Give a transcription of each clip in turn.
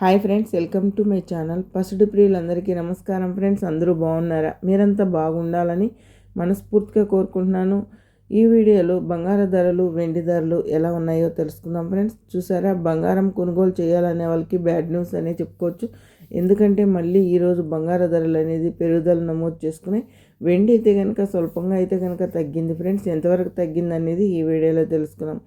Hi friends welcome to my channel. పసుడు ప్రియులందరికీ నమస్కారం friends అందరూ బాగున్నారా? మీరంతా బాగుండాలని మనస్ఫూర్తిగా కోరుకుంటున్నాను. ఈ వీడియోలో బంగారు ధరలు వెండి ధరలు ఎలా ఉన్నాయో తెలుసుకుందాం ఫ్రెండ్స్. చూసారా బంగారం కొనుగోలు చేయాలనే వాళ్ళకి బ్యాడ్ న్యూస్ అనే చెప్పుకోవచ్చు. ఎందుకంటే మళ్ళీ ఈరోజు బంగారు ధరలు అనేది పెరుగుదల నమోదు చేసుకుని వెండి అయితే కనుక స్వల్పంగా అయితే కనుక తగ్గింది ఫ్రెండ్స్. ఎంతవరకు తగ్గింది అనేది ఈ వీడియోలో తెలుసుకుందాం.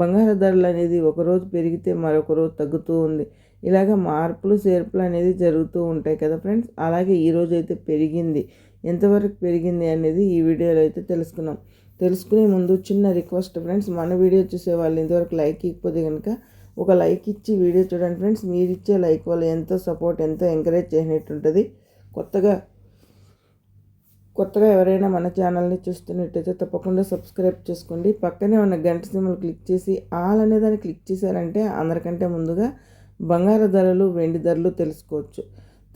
బంగారు ధరలు అనేది ఒకరోజు పెరిగితే మరొక రోజు తగ్గుతూ ఉంది. ఇలాగ మార్పులు చేర్పులు అనేది జరుగుతూ ఉంటాయి కదా ఫ్రెండ్స్. అలాగే ఈరోజు అయితే పెరిగింది. ఎంతవరకు పెరిగింది అనేది ఈ వీడియోలో అయితే తెలుసుకున్నాం. తెలుసుకునే ముందు చిన్న రిక్వెస్ట్ ఫ్రెండ్స్ మన వీడియో చూసే వాళ్ళు ఇంతవరకు లైక్ ఇకపోతే కనుక ఒక లైక్ ఇచ్చి వీడియో చూడండి ఫ్రెండ్స్. మీరు ఇచ్చే లైక్ వల్ల ఎంతో సపోర్ట్ ఎంతో ఎంకరేజ్ చేసినట్టు ఉంటుంది. కొత్తగా కొత్తగా ఎవరైనా మన ఛానల్ని చూస్తున్నట్టయితే తప్పకుండా సబ్స్క్రైబ్ చేసుకోండి. పక్కనే ఉన్న గంట సింబల్ క్లిక్ చేసి ఆల్ అనే దాన్ని క్లిక్ చేశారంటే అందరికంటే ముందుగా బంగారు ధరలు వెండి ధరలు తెలుసుకోవచ్చు.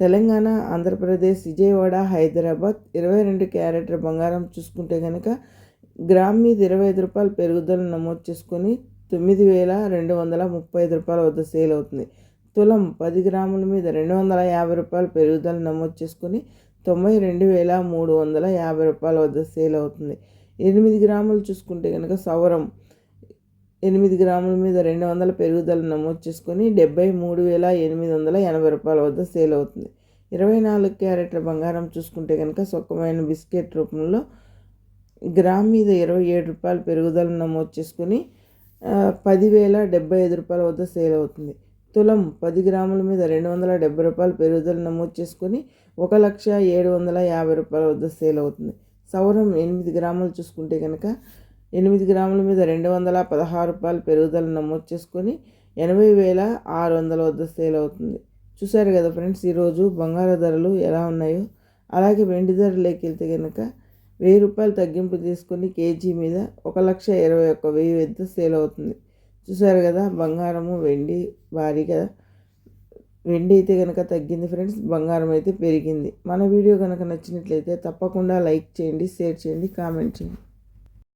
తెలంగాణ ఆంధ్రప్రదేశ్ విజయవాడ హైదరాబాద్ ఇరవై రెండు క్యారెట్ల బంగారం చూసుకుంటే కనుక గ్రామ్ మీద ఇరవై ఐదు రూపాయలు పెరుగుదల నమోదు చేసుకొని తొమ్మిది వేల రెండు వందల ముప్పై ఐదు రూపాయల వద్ద సేల్ అవుతుంది. తులం పది గ్రాముల మీద రెండు వందల యాభై రూపాయలు పెరుగుదల నమోదు చేసుకొని తొంభై రెండు వేల మూడు వందల యాభై రూపాయల వద్ద సేల్ అవుతుంది. ఎనిమిది గ్రాములు చూసుకుంటే కనుక సవరం ఎనిమిది గ్రాముల మీద రెండు వందల పెరుగుదల నమోదు చేసుకొని డెబ్బై మూడు వేల ఎనిమిది వందల ఎనభై రూపాయల వద్ద సేల్ అవుతుంది. ఇరవై నాలుగు క్యారెట్ల బంగారం చూసుకుంటే కనుక సొక్కమైన బిస్కెట్ రూపంలో గ్రామ్ మీద ఇరవై ఏడు రూపాయలు పెరుగుదల నమోదు చేసుకొని పదివేల డెబ్బై ఐదు రూపాయల వద్ద సేల్ అవుతుంది. తులం పది గ్రాముల మీద రెండు వందల డెబ్బై రూపాయలు పెరుగుదల నమోదు చేసుకొని ఒక లక్ష ఏడు వందల యాభై రూపాయల వద్ద సేల్ అవుతుంది. సౌరం ఎనిమిది గ్రాములు చూసుకుంటే కనుక ఎనిమిది గ్రాముల మీద రెండు వందల పదహారు రూపాయలు పెరుగుదల నమోదు చేసుకొని ఎనభై వేల ఆరు వందల వద్ద సేల్ అవుతుంది. చూసారు కదా ఫ్రెండ్స్ ఈరోజు బంగారు ధరలు ఎలా ఉన్నాయో? అలాగే వెండి ధరలోకి వెళ్తే కనుక వెయ్యి రూపాయలు తగ్గింపు తీసుకొని కేజీ మీద ఒక లక్ష ఇరవై ఒక్క వెయ్యి వద్ద సేల్ అవుతుంది. చూసారు కదా బంగారము వెండి భారీగా వెండి అయితే కనుక తగ్గింది ఫ్రెండ్స్ బంగారం అయితే పెరిగింది. మన వీడియో కనుక నచ్చినట్లయితే తప్పకుండా లైక్ చేయండి షేర్ చేయండి కామెంట్ చేయండి.